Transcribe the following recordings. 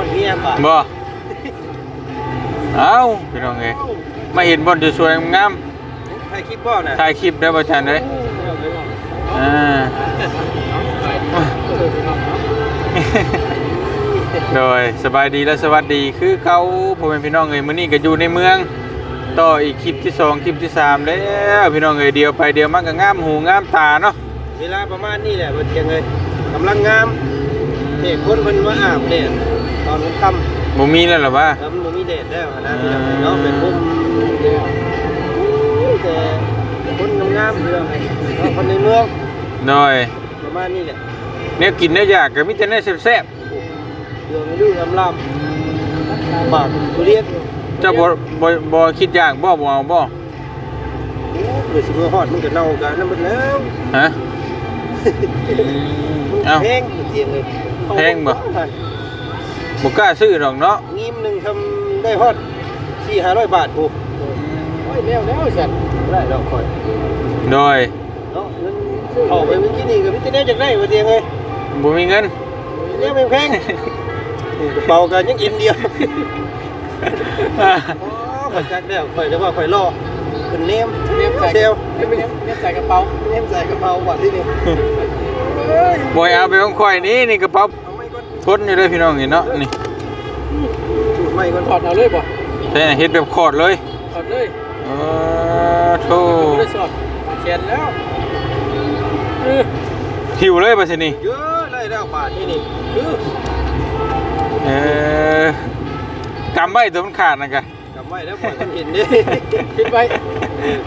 อดเมียป่ะบ่เอ้าพี่น้องเอ้ยมาเห็นบอลสวยๆงามใครคิดบ่น่ะๆถ่ายคลิปได้บ่จันเด้ยอ่าโดยสบายดีและสวัสดีคือเก่าพ่อแม่พี่น้องเอ้ยมื้อนี้ก็อยู่ในเมือง ต่ออีกคลิปที่สองคลิปที่สามแล้วพี่น้องเอ้ยเดียวไปเดียวมันก็งามหูงามตาเนาะเวลาประมาณนี้แหละบ่เที่ยงเลยกำลังงาม เด็กคนเพิ่นมาอาบแดดตอนค่ำบ่มีแล้วหรอวะแล้วมันบ่มีแดดแล้วนะพี่น้องเนาะเป็นมุมแต่คนงามๆเรื่องเนาะคนในเมืองโดยประมาณนี้แหละแนวกินแนวอยากก็มีแต่แนวแซ่บเรื่องไม่รู้ลำลำบากทุเรียนๆเจ้าบ่บ่บ่คิดอยากบ่บ่เอาบ่เดี๋ยวสิมือฮอดมันก็เน่ากันนั่นหมดแล้วฮะมันเอ้าแพงเตียงเลย แพงบ่บ่กล้าซื้อดอกเนาะงิมหนึ่งทำได้ฮอดสี่ห้าร้อยบาทกูโอ้ยแล้วแล้วสันได้ดอกคอยโดยเนาะเงินเข้าไปเมื่อกี้นี่ก็มิตรแน่จากได้มาเตียงเลยบ่มีเงิน เนี่ยแพงกระเป๋ากันยังอินเดียวอ๋อข่อยจักแล้วข่อยจะว่าข่อยรอเป็นเนมเนมใส่เซลเนมเนมเนมใส่กระเป๋าเนมใส่กระเป๋าบัตรที่นี่ บ่ให้เอาไปของข่อยนี่นี่กระเป๋าเอาไม่ก่อนทนอยู่เลยพี่น้องเห็นเนาะนี่สูตรไม่ก่อนถอดเอาเลยบ่แต่เฮ็ดแบบคอร์ดเลยถอดเลยเออโธ่ไม่ได้สอดเขียนแล้วเออหิวเลยป่ะสินี่เยอะเลยแล้วบาทที่นี่คือเออกำไว้ตัวมันขาดนะกะจำไว้แล้วปล่อยมันเห็นดิคิดไว้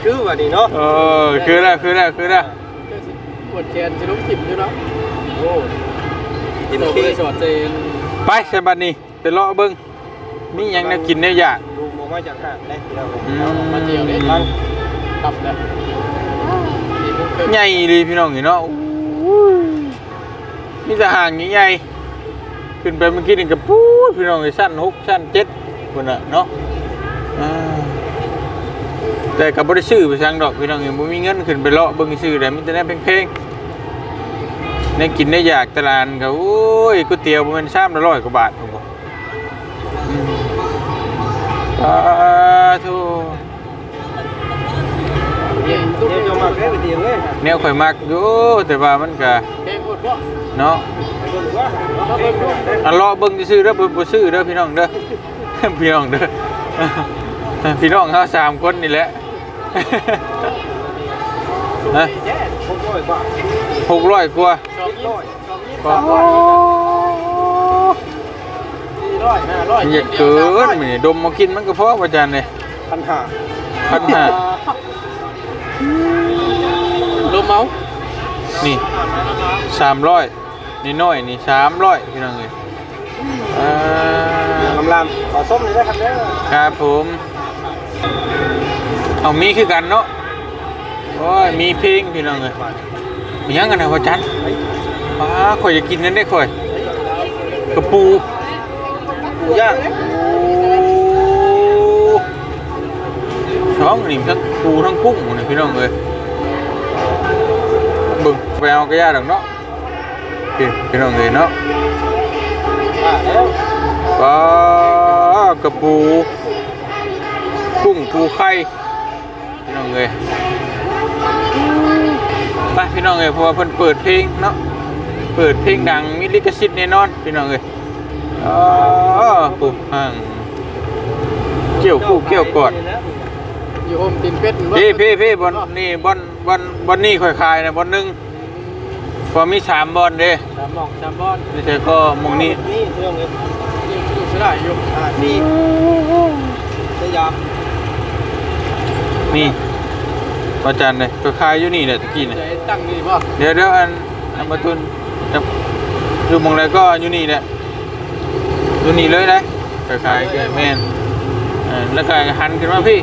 คือว่านี่เนาะเออคือแล้วคือแล้วคือแล้วเจ้าสิปวดแขนจะล้มจิบอยู่เนาะ โอ้กินเราขี้ไม่ได้สอดเจนไปใส่บัดนี้ไปเลาะเบิ่งมีหยังแนวกินแนวอยากดูมองมาจากห้างได้ที่เราเลยอืมมาเจียวนี่ตั้งกลับแล้วนี่มุกเคยใหญ่ดีพี่น้องเห็นเนาะอู้ยมีแต่ห่างใหญ่ๆขึ้นไปเมื่อกี้นี่ก็ปู๊ดพี่น้องไอ้ชั้นหกชั้นเจ็ดคนน่ะเนาะอ่าแต่กับบริซื้อไปสั่งดอกพี่น้องเองบ่มีเงินขึ้นไปเลาะเบิ่งซื้อได้มีแต่แนวเพลงๆ ในกินได้อยากตลาดก็โอ้ยก๋วยเตี๋ยวม่นชามละร้อยกว่าบาทผมบอกอืมสาธุเย็นตุ๊กเดี๋ยวจะมาแค่ไปเตียเลยแนวข่อยมักอยู่แต่ว่ามันก็เนาะไปเบิ่งว่าเรอันเลาะเบิ่งซื่อๆเด้อบ่บ่ซื้อเด้อพี่น้องเด้อพี่น้องเด้อพี่น้องเฮาสามคนนี่แหละ ฮะแย่หกร้อยบาท600กว่าสองยี่ร้อยสองยี่โอ้สี่ร้อยห้าร้อยยอย่าเกินมื้อนี้ดมมากินมันก็พอว่าจันเลยพันห้าพันห้าลมเมา นี่300นี่น้อยนี่300พี่น้องเอ้ยอ่าลำลามขอส้มเลยนะครับเด้อครับผม เอามีคือกันเนาะ โอ้ยมีเพลงพี่น้องเอ้ยมียังกันนะว่าจันป้าข่อยจะกินนั่นได้ข่อยกระปูหมูย่างช้องนี่ทั้งปูทั้งกุ้งนี่พี่น้องเอ้ยบึงไปเอากระยาดอกเนาะพี่พี่น้องเอ้ยเนาะป้ากระปูกุ้งปูไข่พี่น้องเอ้ย ไปพี่น้องเอ้ยเพราะว่าเพิ่นเปิดเพลงเนาะเปิดเพลงดังมีลิขสิทธิ์แน่นอนพี่น้องเอ้ยอ๋อปุ๊บห่างเกี่ยวคู่เกี่ยวกอดอยู่โฮมตินเป็ดพี่พี่พี่บอลนี่บอลบอลบอลนี่ค่อยคายนะบอลหนึ่งพอมีสามบอลเด้สามหมองสามบอลไม่ใช่ก็มงนี้นี่เรื่องเงินอยู่อยู่สลายอยู่อ่าสี่สยามนี่ อาจารย์เลยค่อยคายอยู่นี่แหละตะกี้เนี่ยจะตั้งนี่ป่ะเดี๋ยวเดี๋ยวอันอันมาตุนจะอยู่มองไหนก็อยู่นี่แหละอยู่นี่เลยนะค่อยคายแกแม่นเออแล้วก็หันขึ้นมาพี่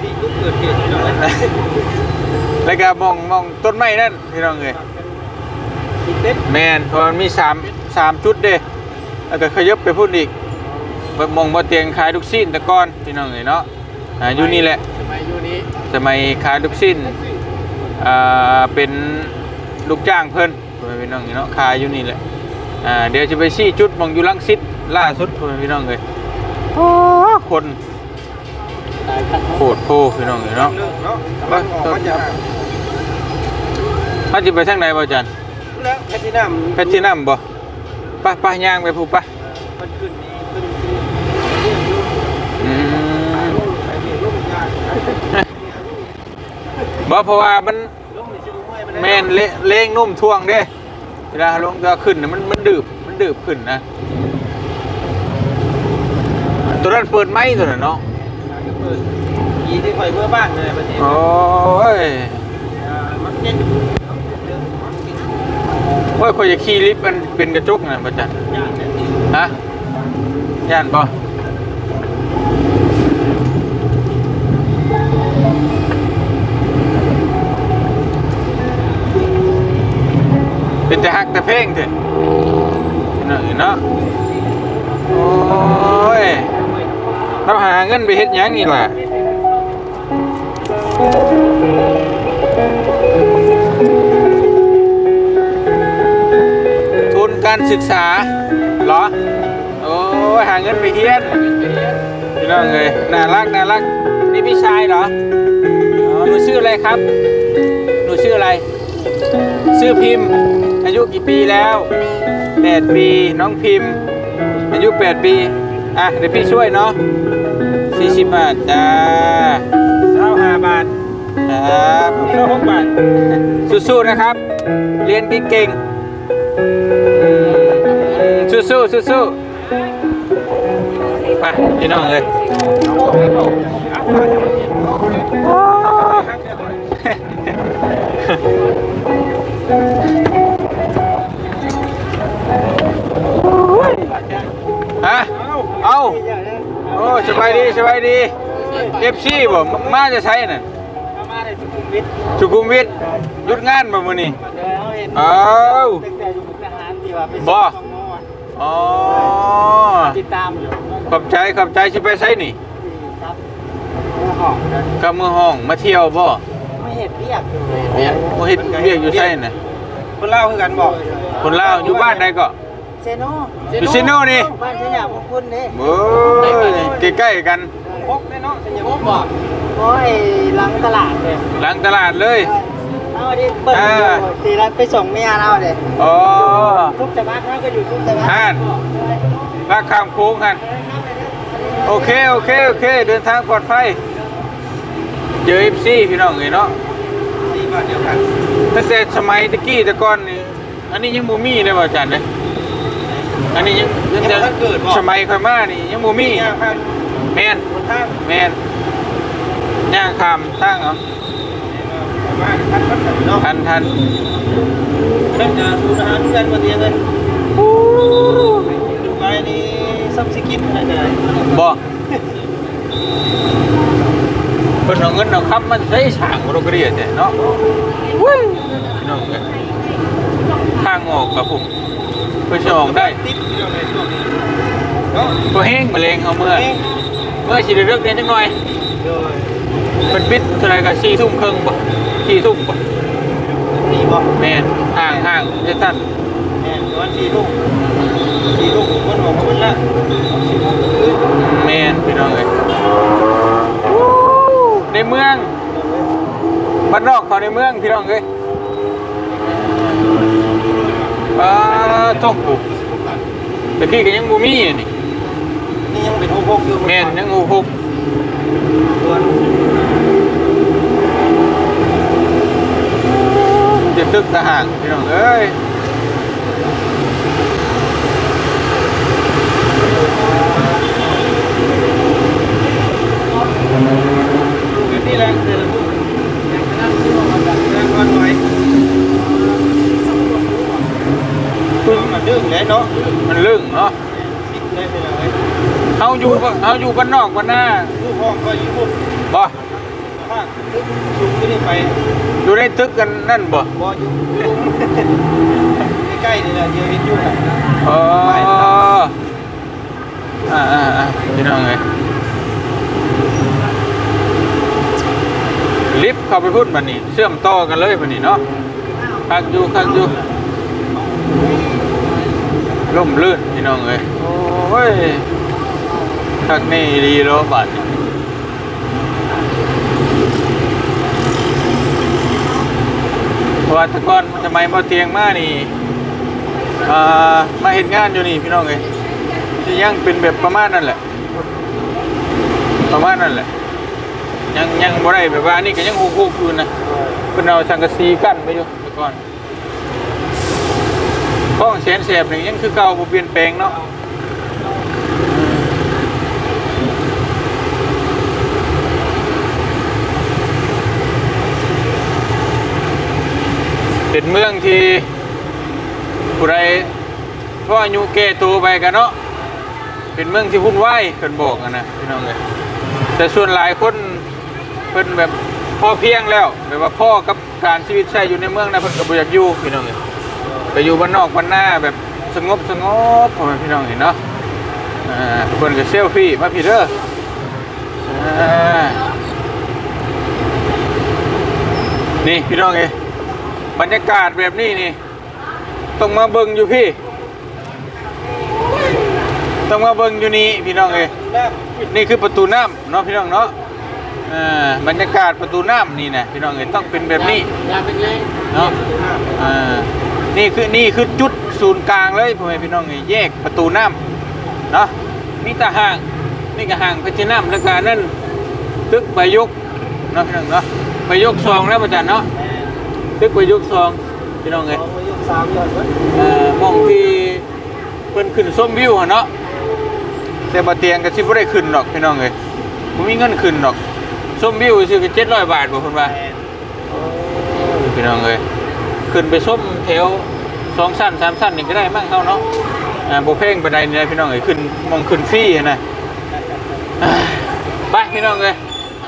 ที่ยุคเกิดเหตุที่เราได้แล้วก็มองมองต้นไม้นั่นพี่น้องเอ้ยติดเต็มแม่นเพราะมันมีสามสามจุดเด้แล้วก็ขยับไปพุ่นอีกบ่มองบ่เตียงขายทุกสิ้นแตะก้อนพี่น้องเอ้ยเนาะอ่าอยู่นี่แหละสมัยอยู่นี้ สมัยขายทุกสิ้นอ่าเป็นลูกจ้างเพิ่นพ่อแม่พี่น้องเนาะขายอยู่นี่แหละอ่าเดี๋ยวจะไปชี้จุดมองอยู่ลังสิตล่าสุดพี่น้องเลยคนตายกันโคตรโพพี่น้องเลยเนาะเลิกเนาะกำลังออกมาจากเขาจะไปทางไหนบ่จันแล้วแพทินัมเพชรที่น้ำบ่ไปไปย่างไปพูไปมันขึ้นนี่ขึ้นขึ้นอืมไปนี่ลูกยาก บ่เพราะว่ามันลูกนี่สิลูกเมื่อยไปได้แม่นเละเล้งนุ่มท่วงเด้เวลาลงก็ขึ้นน่ะมันมันดืบมันดืบขึ้นนะตัวนั้นเปิดไหมตัวนั้นเนาะเปิดยีที่คอยเมื่อบ้านเลยประเทศโอ้ยมันเจ็ดโอ้ยคอยจะขี่ลิฟต์มันเป็นกระจกนะประจันยากเนี่ยฮะย่านบ่ เป็นแต่ฮักแต่เพลงเถอะเนาะเนาะโอ้ยเราหาเงินไปเฮ็ดหยังนี่ล่ะทุนการศึกษาเหรอ โอ้ยหาเงินไปเฮียนพี่น้องเลยน่ารักน่ารักนี่พี่ชายเหรออ๋อหนูชื่ออะไรครับ หนูชื่ออะไร ชื่อพิมพ์ ยุกี่ปีแล้วแปดปีน้องพิมพ์ อายุแปดปี อะเดี๋ยวพี่ช่วยเนาะสี่สิบบาทจ้าเช้าห้าบาทครับเช้าหกบาทสู้ๆนะครับ เรียนเก่งๆสู้ๆสู้ๆไปพี่น้องเลยาโอ้สบายดีสบายดีเอฟซีบ่มาจะใช้น่ะมาได้สุขุมวิทสุขุมวิทหยุดงานบ่มื้อนี้เดี๋ยวเห็นเอ้าตั้งแต่อยู่มุกดาหารที่ว่าไปบ่ส่งน้องๆอะอ๋อติดตามอยู่ขอบใจขอบใจสิไปไสนี่ครับเมื่อหอมนะกับมือห้องมาเที่ยวบ่ไม่เห็นเรียกอยู่บ่เฮ็ดเรียกอยู่ไสน่ะคนเล่าคือกันบอกคนลาวอยู่บ้านใดก็เซ โนอยู่เซโน่นี่บ้านสยามพวกคุณนี่โอ้ยใกล้ๆกันพกแน่เนาะสยามพกบอกโอ้ยหลังตลาดเลยหลังตลาดเลยเอาดิเปิดอ่าตีรันไปส่งเมียเราเลยอ๋อทุกจังหวัดเขาก็อยู่ทุกจังหวัดอ่านลากข้ามโค้งหั่นโอเคโอเคโอเค เดินทางปลอดภัยเจอ FC พี่น้องเอ้ยเนาะที่บ้านเดียวกันตั้งแต่สมัยตะกี้แต่ก่อนนี่อันนี้ยังบ่มีเลยว่าอาจารย์เด้ อันนี้ยังยังจะสมัยค่อยมานี่ยังบ่มีมีอะพันแม่นคนท่างแม่นย่างคำตั้งเอาประมาณพันพันเนาะทันทันเริ่มจะดูอาหารกันมาเตียงเลยดูไปนี่ซับซิกินอะไรกันบ่เพิ่นเอาเงินเอาคำมันใช้ฉางบ่ดอกกระเดียแต่เนาะเว้ยน้องเอ้ยทางออกกับผม เพื่อจะออกได้ติดอยู่ในช่วงนี้เนาะตัวแห้งมะเร็งเอาเมื่อเองเมื่อสิได้เลิกเรียนจังหน่อยโดยเพิ่นปิดเท่าไหร่ก็4ทุ่มครึ่งบ่4ทุ่มบ่นี่บอกแม่นห่างห่างจะตันแม่วันสี่ลูกสี่ลูกมันออกมาเป็นละสิบโมงคืนแม่นพี่น้องเอ้ยในเมืองบ้านนอกเขาในเมืองพี่น้องเอ้ย อ่าต้องปลูกแต่พี่ก็ยังบ่มีอะนี่นี่ยังเป็นหกหกอยู่แม่นยังหูหกตัวเจ็บตึกทหารพี่น้องเอ้ยนี่แหละเดี๋ยวลูกแรงนั่งที่ว่ามันแรงวันหน่อย มันดื้อแล้วเนาะมันลึ่งเนาะคิดได้ไปเลยเฮาอยู่เฮาอยู่บ้านนอกบ้านหน้าลูกห้องก็อยู่บุกบ่ภาคลึกสูงขึ้นไปอยู่ในตึกกันนั่นบ่บ่อยู่ใกล้ๆนี่แหละเดี๋ยวเห็นอยู่น่ะอ๋ออ่าอ่าอ่าพี่น้องเอ้ยลิฟต์เข้าไปพุ่นบัดนี้ เชื่อมต่อกันเลยบัดนี้เนาะคักอยู่คักอยู่ ล่มลื่นพี่น้องเอ้ยโอ้อ้ยคักนี่ดีโลบัดนี่เพราะว่าแตะก้อนทำไมบ่เตียงมานี่อ่ามาเห็นงานอยู่นี่พี่น้องเอ้ยที่ยังเป็นแบบประมาณนั่นแหละ ประมาณนั่นแหละ ยังยังบ่ได้แบบว่าอันนี่ก็ยังฮูกๆอยู่นะเพิ่นเอาสังกะสีกั้นไปอยู่แต่ก่อน ห้องแสนแสบนี่ยังคือเก่าบ่เปลี่ยนแปลงเนาะเป็นเมืองที่ผู้ใดก็ออายุแก่ตัวไปกันเนาะเป็นเมืองที่วุ่นวายเพิ่นบอกกันนะพี่น้องเอ้ยแต่ส่วนหลายคนเพิ่นแบบพ่อเพียงแล้วแบบว่าพ่อกับการชีวิตใช้อยู่ในเมืองนะเพิ่นก็บ่อยากอยู่พี่น้องเอ้ย ไปอยู่บ้านนอกบ้านหน้าแบบสงบสงบพ่อแม่พี่น้องเห็นเนาะอ่าเพิ่นก็เซลฟี่มาพี่เด้ออ่านี่พี่น้องเอ้บรรยากาศแบบนี้นี่ ต้องมาเบิ่งอยู่พี่ ต้องมาเบิ่งอยู่นี่พี่น้องเอ้นี่คือประตูน้ำเนาะพี่น้องเนาะอ่าบรรยากาศประตูน้ำนี่นะพี่น้องเอ้ต้องเป็นแบบนี้เนไงเนาะอ่า นี่คือนี่คือจุดศูนย์กลางเลยพ่อแม่พี่น้องเอ้ยแยกประตูน้ำเนาะนี่ตาห่างนี่ก็ห่างพระเจ้าน้ำแล้วก็นั่นตึกใบยกเนาะพี่น้องเนาะใบยกซองแล้วประจันเนาะตึกใบยกซองพี่น้องเอ้เอ้ยยสามยอดวะเอ่อมองที่เพิ่นขึ้นส้มวิวหั่นเนาะแต่บ่เตียงก็สิบ่ได้ขึ้นดอกพี่น้องเอ้ยบ่มีเงินขึ้นดอกส้มวิวซื้อก็700บาทบ่เพิ่นว่าพี่น้องเอ้ย ขึ้นไปส้มแถวสองชั้นสามชั้นนี่ก็ได้มั่งเฮาเนาะอ่าบ่แพงปานใดนี่แหละพี่น้องเอ้ยขึ้นมองขึ้นฟรีหั่นน่ะอ่าไปพี่น้องเอ้ย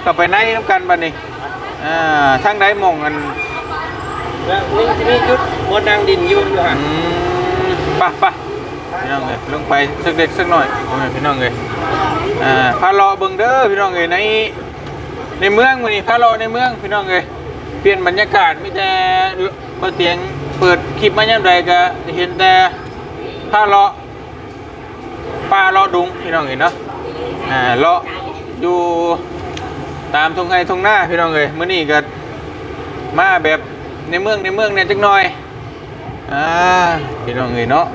กลับไปไหนนํกันบัดนี้อ่าทางใดมองกันแล้วนี่จะมีจุดบนนางดินอยู่อยู่อืห่างมไปไปพี่น้องเอ้ยลงไปสักเด็กสักหน่อยโอ้ยพี่น้องเอ้ยอ่าพาเลาะเบิ่งเด้อพี่น้องเอ้ยในในเมืองมื้อนี้พาเลาะในเมืองพี่น้องเอ้ย เปลี่ยนบรรยากาศไมีแต่บ่เตียงเปิดคลิปมายามใดก็เห็นแต่พาเลาะป่าเลาะดุงพี่น้องเอ้ยเนาะอ่าเลาะอยู่ตามทงไร่ทุ่งนาพี่น้องเอ้ยมื้อนี้ก็มาแบบในเมืองในเมืองเนี่ยจักหน่อยอ่าพี่น้องเอ้ยเนาะ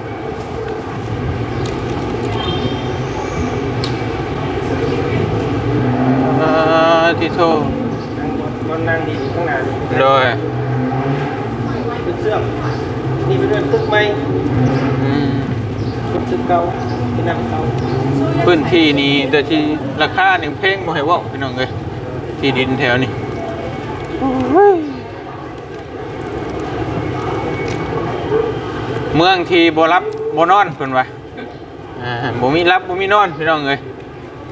อ่าที่โท บนนางดินข้างหน้าโดยตึกเสื่อมนี่เป็นเรื่องตึกใหม่อืมกับตึกเก่าเป็นนางเก่าพื้นที่นี้แต่ที่ราคานี่เพลงบ่ให้เว้าพี่น้องเอ้ยที่ดินแถวนี้เมืองที่บ่รับบ่นอนเพิ่นว่าอ่าบ่มีรับบ่มีนอนพี่น้องเอ้ย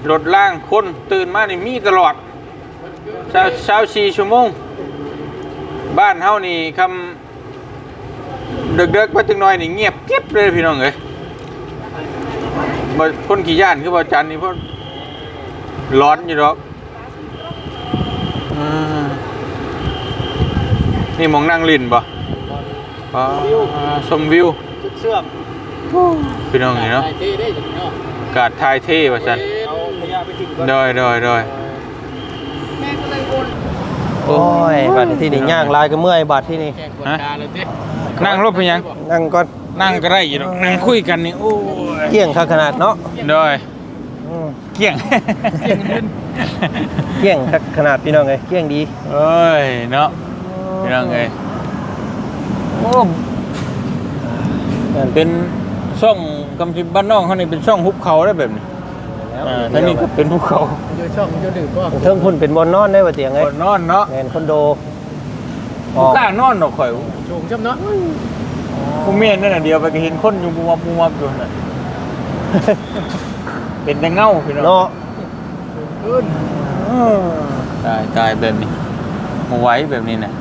รถล่างคนตื่นมานี่มีตลอด เช้าเช้าสี่ชั่วโมง บ้านเฮานี่คำเด็กๆไปจังน้อยนี่เงียบเก็บเลยพี่น้องเอ้ยบ่คนขี้ย่านคือบ่จันนี่เพราะร้อนอยู่ดอกอ่านี่หมองนั่งลินบ่อ๋อชมวิวตึกเสื่อมพี่น้องเห็นเนาะได้ที่ได้เนาะอากาศทายเท่ว่าจันเอาขยะไปทิ้งก่อนดอยดอยดอย แม่ก็เลยโอน โอ้ยบาดที่นี่ย่างลายก็เมื่อยบาดที่นี่แข่งกดตาเลยตินั่งรถไปยัง นั่งก่อนนั่งก็ได้อยู่ดอกนั่งคุยกันนี่โอ้ยเกี่ยงข้าขนาดเนาะดอยอืมเกี่ยงเกี่ยงคักขนาดพี่น้องไงเกี่ยงดีเอ้ยเนาะพี่น้องเอ้ยโอ้เป็นช่องกำจิบบ้านน้องเขานี่เป็นช่องหุบเขาได้แบบนี้ อ่าท่างนี้ก็เป็นภูเขาอยู่ช่องอยู่ดื่มก็เทิงพุ่นเป็นบอลนอนได้ว่าเตียงไงคนนอนเนาะแมนคอนโดอบ่อกล้านอนดอกข่อยสูงช่ำเนาะผู้เมียนนั่นน่ะเดียวไปก็เห็นคนอยู่มุมมับมุมมับอยู่น่ะเป็นแต่เงาพี่น้องเนาะขึ้นเออตายตายแบบนี้มาไว้แบบนี้น่ะ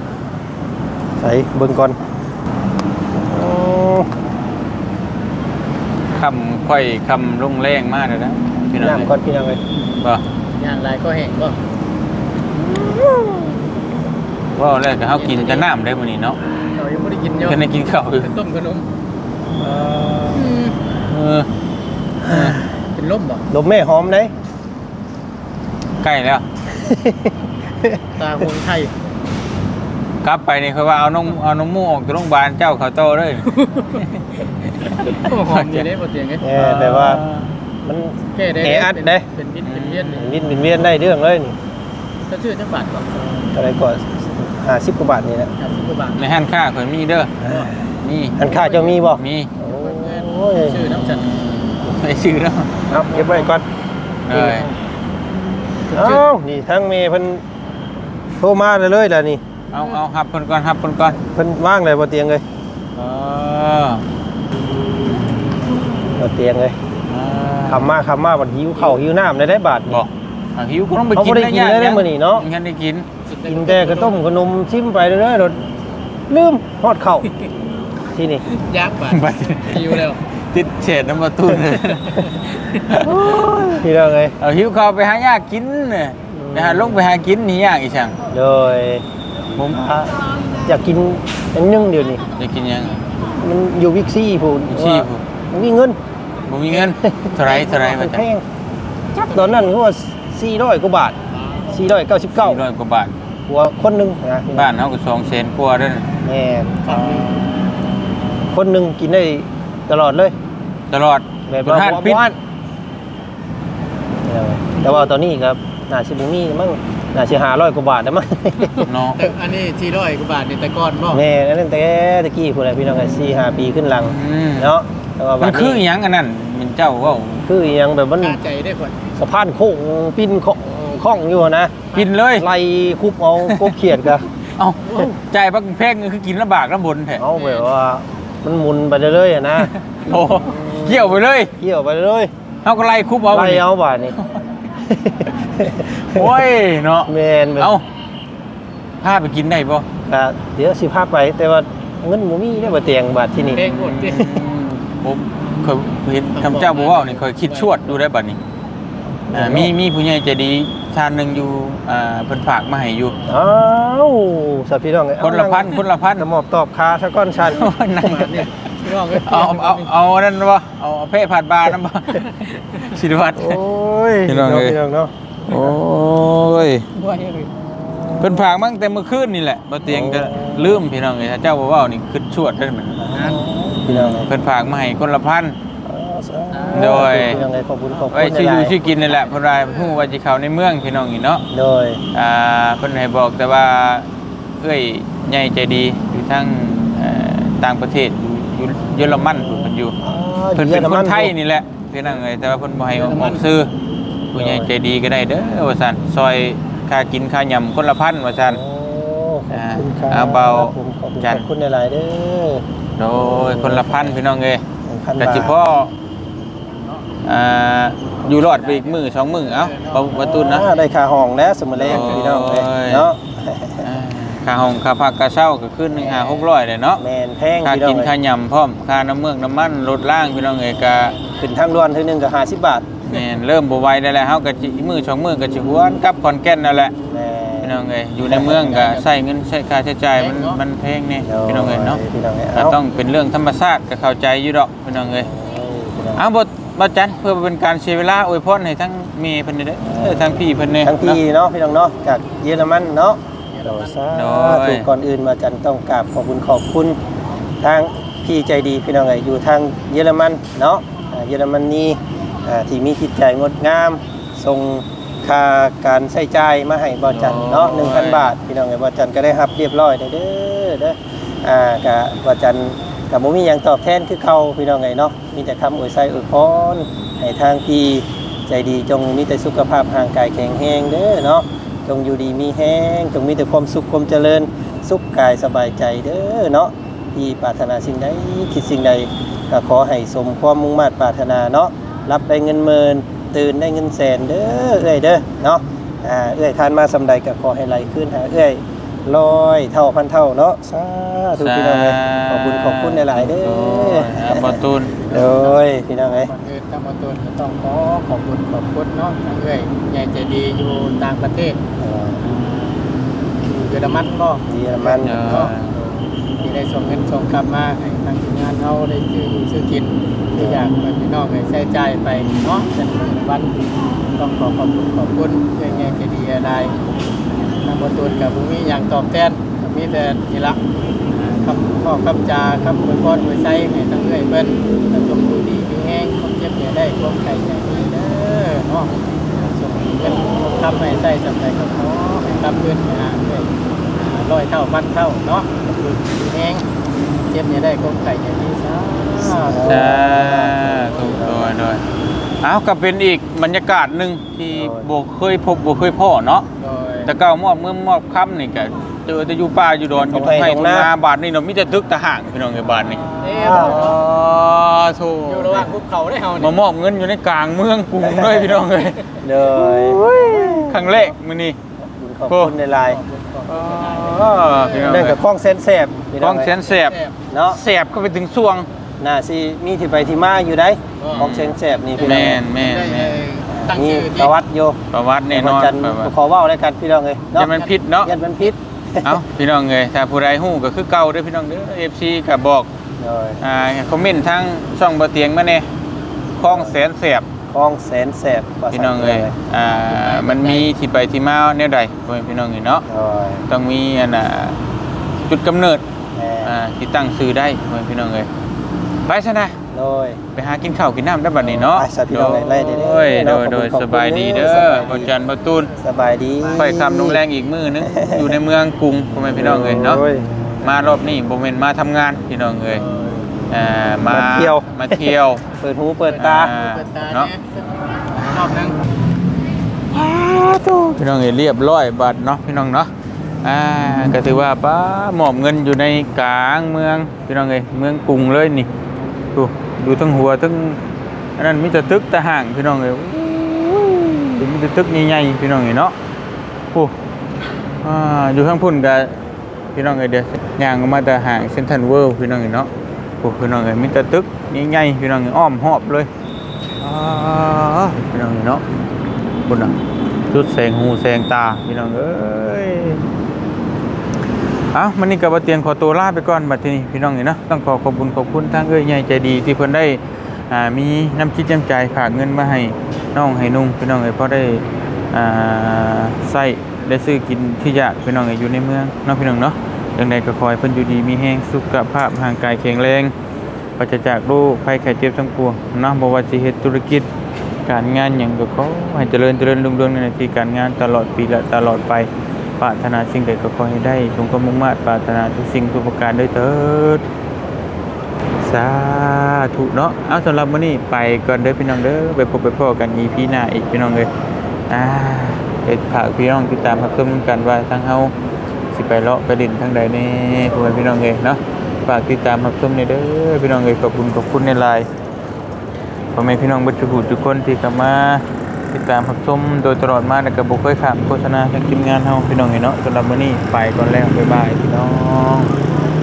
ใส่เบิ่งก่อนโอ้คำค่อยคำลงแรงมากเลยนะ พี่น้องน้ำก่อนพี่น้องไงบ่อย่างไรก็แห้งก็ว่าแรกก็เฮากินจะน้ำได้มื้อนี้เนาะเรายังไม่ได้กินเนาะก็ได้กินข้าวอยู่ต้มขนมเออเป็นล่มบ่ลมแม่หอมได้ใกล้แล้ว ตาคงไทยกลับไปนี่คือว่าเอาน้องเอาน้องมูออกจากโรงพยาบาลเจ้าเขาโตเลย หอมอยู่ในบ่เตียงไงเออแต่ว่า มัน แก้ได้แออัดได้ เป็นวินเป็นเวียนนี่วินวินเวียนได้เรื่องเลยนี่ถ้าชื่อจังบาทก่อนอะไรก็ห้าสิบกว่าบาทนี่แหละครับสิบกว่าบาทในห้านค้าเพิ่นมีเด้อมีอันค่าเจ้ามีบ่มีโอ้ยชื่อน้ำจันทร์ไปชื่อแล้วเอาเก็บไว้ก่อนเลยเอ้านี่ทั้งเมย์เพิ่นโทรมาเลยเลยล่ะนี่เอาเอาหับเพิ่นก่อนหับเพิ่นก่อนเพิ่นว่างเลยบ่เตียงเลยเออบ่เตียงเลย คำมาคำมาบัดหิวข้าวหิวน้ำได้ได้บาทนี่ บอกอะหิวก็ต้องไปเขากินบ่ได้กินเลยนะมื้อนี้เนาะยังได้กินกินแต่ข้าวต้มขนมชิมไปเรื่อยๆรถลืมฮอดข้าวที่นี่ยากบาทบัดหิวแล้วติดเศษน้ำประตูเลยที่เราไงเอาหิวข้าวไปหายากกินเนี่ยไปหาลงไปหากินนี่ยากอีช่างโดยผมอะอยากกินอันนึงเดี๋ยวนี้จะกินยังมันอยู่วิกซี่พูนวิกซี่พูนมันมีเงิน ผมมีเงินเท่าไรเท่าไรมัมานจ้ะแพงจักตอนนั้นก็ว่า400กว่าบาทสี่ร้อย499กว่าบาทหัวคนหนึงนะบ้านเขาก็สองเซนกว่าเด้วยแม่นฝั่งหนึงคนหนึงกินได้ตลอดเลย ตลอดแบบบนห้านบ่ปิด บ่อั้นแต่ว่าตอนนี้ครับน่าสิบ่มีมั้งน่าสิ500กว่าบาทนะมั้ง เนาะแต่อันนี้ที่ร้อยกว่าบาทนี่แต่ก่อนบ่แม่นั่นแต่ตะกี้พูดอะไรพี่น้องกันสี่ห้าปีขึ้นหลัง อืมเนาะ แต่ว่ามับันดคือนี้หยังอันนั้นมันเจ้าเว่าคืออหยังแบบมันค่าใจได้คนสะพานโค้งปิ้นของข้องอยู่นะกินเลยไล่คุบเอากบเขียดกันเอาใจายปักแพงก็คือกินลำบากลำบนแท้เอาแบบว่า มันหมุนไปเรื่อยๆอะนะโอ้เกี่ยวไปเลยเกี่ยวไปเรื่อยเขาก็ไล่คุบเอาไล่เอาบาดนี่ โอ้ยเนาะแมนแบบ เอาพาไปกินได้ป่ะก็เดี๋ยวสิพาไปแต่ว่าเงินบ่มีได้บ่เตียงบาทที่นี่ เพลงหมดที่ ผมเคยเห็นคำเจ้าบอกว่านี่เคยคิดชวดดูได้บัดนี้อ่ามีมีผู้ใหญ่ใจดีชาญหนึ่งอยู่อ่าเพิ่นฝากมาให้อยู่อ้าวสับพี่น้องเอ้ยคนละพันคนละพันจะมอบตอบคาซะก่อนชันนั่งมาเนี่ยพี่น้องเอ้ยเอาเอาเอาเอานั่นวะเอาเอาเพ่ผ่านบาร์นั่นวะศิริวัตรโอ้ยพี่น้องเอ้ยพี่น้องเนาะโอ้ยว่าให้เลยเพิ่นฝากมั่งแต่เมื่อคืนนี่แหละบ่เตียงก็ลืมพี่น้องเอ้ยถ้าเจ้าบ่เว้านี่ขึ้นชวดได้เหมือน พี่น้องเอ้ยเพิ่นฝากมาให้คนละพัน โดย พี่น้องเอ้ยขอบคุณขอบคุณไว้ชื่ออยู่หลายๆชื่อกินนี่แหละเพิ่นว่าฮู้ว่าสิเข้าในเมืองพี่น้องนี่เนาะโดย อ่าเพิ่นให้บอกแต่ว่าเอ้ยใหญ่ใจดีอยู่ทางเอ่อต่างประเทศอยู่อยู่เยอรมันพุ่นเพิ่นอยู่เพิ่นเป็นคนไทยนี่แหละพี่น้องเอ้ยแต่ว่าเพิ่นบ่ให้ออกซื้อผู้ใหญ่ใจดีก็ได้เด้อว่าซั่นซอยค่ากินค่ายำคนละพันว่าซั่น โอ้ ขอบคุณครับอ่าเอาเบาผมขอบคุณจัขนอบคุณหลายๆเด้อโดยคนละพันพี่น้องเอ้ย1,000ก็บาทสิพ่ออ่าอยู่รอดไปอีกมื้อสองมื้อเอ้าเอาประตูนะ อ่าได้ค่าห้องแล้วสมมุติแรงโอ้ยพี่น้องเอ้ย เนาะอ่าค่าห้องค่าพักค่าเช่าก็ขึ้นหนึ่งห้าหกร้อยเลยเนาะแมนแพงค่าพี่น้อกิงนเอ้ยค่ายำพร้อมค่าน้ำเมืองน้ำมันรถล่างพี่น้องเอยก็ขึ้นทางด่วนทีนึงก็50บาทแม่นเริ่มบ่ไหวได้แล้วเฮาก็สิมือสองมือก็สิหวนกลับขอนแก่นนั่นแหละ แม่พี่ น้องเอ้ยอยู่ในเมืองก็ใช้เงินใช้ค่าใช้จ่ายมันมันแพงนี่พี่น้องเอ้ยเนาะพี่น้องเอ้ยก็เาต้องเป็นเรื่องธรรมชาติก็เข้าใจอยู่ดอกพี่น้องเอ้ยเอ้ยพี่น้องเอาบ่บ่จันเพื่อเป็นการเสียเวลาอวยพรให้ทั้งเมย์เพิ่นนี่เด้อเออทั้งพี่เพิ่นนี่ทั้งพี่เนาะพี่น้องเนาะจากเยอรมันเนาะโดยสาโดธุยก่อนอื่นมาจันต้องกราบขอบคุณขอบคุณทางพี่ใจดีพี่น้องเอ้ยอยู่ทางเยอรมันเนาะอ่าเยอรมนีอ่าที่มีจิตใจงดงามส่ง ค่าการใช้จ่ายมาให้บ่จันเนาะ1,000บาทพี่น้องเอ้ยบ่จันก็ได้รับเรียบร้อยเด้อเด้อเด้ออ่ากะบ่จันก็บ่มีหยังตอบแทนคือเขาพี่น้องเอ้ยเนาะมีแต่คำอวยไสอวยพรให้ทางพี่ใจดีจงมีแต่สุขภาพร่างกายแข็งแรงเด้อเนาะจงอยู่ดีมีแห้งจงมีแต่ความสุขความเจริญ สุขกายสบายใจเด้อเนาะที่ปรารถนาสิ่งใดคิดสิ่งใดก็ขอให้สมความมุ่งมั่นปรารถนาเนาะรับได้เงินหมื่น ตื่นได้เงินแสนเด้อเอ้อยเด้อเนาะอ่าเอ้อยทานมาสำใดก็ขอให้ไหลขึ้นหาเอ้อยร้อยเท่าพันเท่าเนาะสาธุพี่น้องเอ้ยขอบคุณขอบคุณหลายๆเด้โดอยอ่าบ่ตูนโดยพี่น้องเอ้ยก่อนอื่นทำมาตัวก็ต้องขอขอบคุณขอบคุณเนาะทางเอ้ยใหญ่ใจดีอยู่ต่างประเทศอ่าอยู่เยอรมันก็เยอรมันเออเนาะที่ ได้ส่งเงินส่งกลับมาให้ทางทีมงานเขาได้ซื้ออยู่ซื้อกินที่อยากไปพี่น้องให้ใช้ใจายไปเนาะเป็นวันต้องขอขอบคุณขอบคุณเพื่อนแง่ใจดีอะไรทางบนตูนกับบุมีอย่างตอบแทนก็มีแต่นี่ละคำข้อคำจาคำอวยพรอวยใช้ให้ทั้งเอื้อยเพิ่นแต่จงดูดีมีแห้งความเจ็บอย่าได้ความไข่อย่าดีเด้อเนาะส่งเงินคำให้ใช้จำใจกับขอให้รับเงินหาเอื้อยอ่าร้อยเท่าพันเท่าเนาะ แห้งเจ็บอย่าได้ความไข่อย่าดีซะจ้าถูกตัวด้วยเอาก็เป็นอีกบรรยากาศหนึ่งที่โบเคยพบโบเคยพ่อเนาะโดยแต่เก้ามอบเมื่อมอบค่ำนี่ก็เจอแต่อยู่ป่าอยู่ดอนอยู่ตรงไปไร่ตรงทุ่งนานาบาทนี่เนาะมีแต่ตึกทหารพี่น้องในบ้านนี่เอ๊ะอ้าวอ๋อโธ่อยู่ระหว่างภูเขาได้เฮามาเนี่ยมอบเงินอยู่ในกลางเมืองกรุงเลยพี่น้องเลยเลยครั้งแรกมื้อนี้ขอบคุณในไลน์ อ๋อพี่น้องนั่นเอ้กับยข้องเซนแสบพี่กน้ล้องแสนแสบเนาะแสบเข้าไปถึงสวง น่าสิมีที่ไปที่มาอยู่ได้ข้องเซนแสบนี่พี่น้องแม่นแม่นแม่นตั้งนี่ชื่อปที่ระวัติโยประวัติแน่นอนวัจันทร์ประวัติขอเว่าอะไรกันพี่น้องเลยอย่ามันผิดเนาะ ยันมันพิษเอ้าพี่น้องเอ้ยถ้าผู้ใดฮู้ก็คือเก่าเด้อพี่น้องเด้อ FC ก็บอก เลยอ่าคอมเมนต์ทางช่องบ่เตียงมาแน่คลองแสนแสบ ข้องแสนแสบว่าพี่น้องเอ้ยอ่ามันมีที่ไปที่มาแนวใดพ่อแม่พี่น้องเอ้ยเนาะเลยต้องมีอันน่ะจุดกำเนิดแม่อ่าที่ตั้งชื่อได้พ่อแม่พี่น้องเอ้ยไปซะนะเลยไปหากินข้าวกินน้ำได้บัดนี้เนาะไปซะพี่น้องเอ้ยไล่เด้อโอ้ยเนาะโดยขอบคุณโดยสบายดีเด้ขอบอคุณบ่จันบ่ตูนสบายดีค่อยคำลงแรงอีกมื้อนึง อยู่ในเมืองกรุงพ่อแม่พี่น้องเอ้ยเนาะ โยมารอบนี้บ่แม่นมาทำงานพี่น้องเอ้ย อ่ามามาเที่ยว มาเที่ยวเปิดหูเปิดตาอ่เปิดตาเนาะเนี่ยรอบหนึงพี่น้องเอ้ยเรียบร้อยบัดเนาะพี่น้องเนาะอ่าก็ถือว่าป้าหมอบเงินอยู่ในกลางเมืองพี่น้องเอ้ยเมืองกรุงเลยนี่ดูดูทั้งหัวทั้งอันนั้นมีแต่ตึกแต่ห่างพี่น้องเอ้ยอู้ยมีแต่ตึกใหญ่ๆพี่น้องเอ้ยเนาะโอ้อ่าอยู่ข้างพุ่นก็พี่น้องเอ้ยเดี๋ยวย่างออกมาแต่ห่างเซ็นทรัลเวิลด์พี่น้องเอ้ยเนาะ โอ้พี่น้องเอ้ยมีแต่ตึกใหญ่ๆพี่น้องเอ้ยอ้อมหอบเลยอ่าพี่น้องเอ้ยเนาะพุ่นน่ะจุดแสงหูแสงตาพี่น้องเอ้ยเอามันนี่กับว่าเตียงขอตัวลาไปก่อนบัดทีนี้พี่น้องนี่เนาะต้องขอขอบคุณขอบคุณทางเอ้ยใหญ่ใจดีที่เพิ่นได้อ่ามีน้ำจิตน้ำใจฝากเงินมาให้น้องให้นุ่งพี่น้องเอ้ยเพราะได้อ่าใส่ได้ซื้อกินที่อยากพี่น้องเอ้ยอยู่ในเมืองเนาะพี่น้องเนาะ จังใดก็ขอให้เพิ่นอยู่ดีมีแรงสุขภาพร่างกายแข็งแรงปราศจากโรคภัยไข้เจ็บทั้งปวงเนาะบ่ว่าสิเฮ็ดธุรกิจการงานอย่างก็ขอให้เจริญเจริญรุ่งเรืองในหน้าที่การงานตลอดปีและตลอดไปปรารถนาสิ่งใดก็ขอให้ได้สมความมุ่งมั่นปรารถนาทุกสิ่งทุกประการด้วยเถิดสาธุเนาะเอาสำหรับมื้อนี้ไปก่อนเด้อพี่น้องเด้อไปพบไปพ้อกัน EP หน้าอีกพี่น้องเอ้ยอ่าเอ็ดฝากพี่น้องติดตามรับชมกันว่าทางเฮา สิไปเลาะไปดินทางใดแน่พ่อแม่พี่น้องเอ้ยเนาะฝากติดตามรับชมในเด้อพี่น้องเอ้ยขอบคุณขอบคุณในไลน์พ่อแม่พี่น้องบัจจุทุกคนที่กล้ามาติดตามรับชมโดยตลอดมาแล้วก็บ่เคยขาดโฆษณาทางทีมงานเฮาพี่น้องเนาะสำหรับมื้อนี้ไปก่อนแล้วบ๊ายบายพี่น้อง